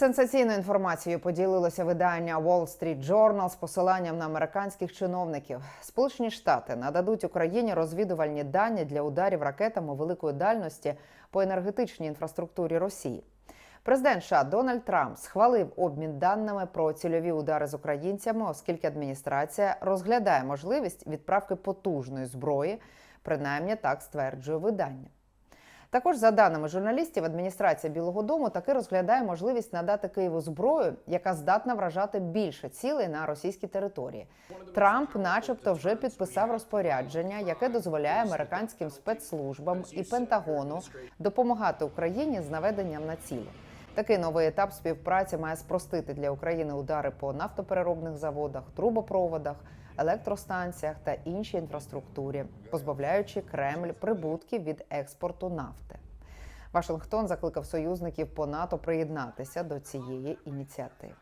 Сенсаційною інформацією поділилося видання Wall Street Journal з посиланням на американських чиновників. Сполучені Штати нададуть Україні розвідувальні дані для ударів ракетами великої дальності по енергетичній інфраструктурі Росії. Президент США Дональд Трамп схвалив обмін даними про цільові удари з українцями, оскільки адміністрація розглядає можливість відправки потужної зброї, принаймні так стверджує видання. Також, за даними журналістів, адміністрація Білого Дому таки розглядає можливість надати Києву зброю, яка здатна вражати більше цілей на російській території. Трамп, начебто, вже підписав розпорядження, яке дозволяє американським спецслужбам і Пентагону допомагати Україні з наведенням на цілі. Такий новий етап співпраці має спростити для України удари по нафтопереробних заводах, трубопроводах, електростанціях та іншій інфраструктурі, позбавляючи Кремль прибутків від експорту нафти. Вашингтон закликав союзників по НАТО приєднатися до цієї ініціативи.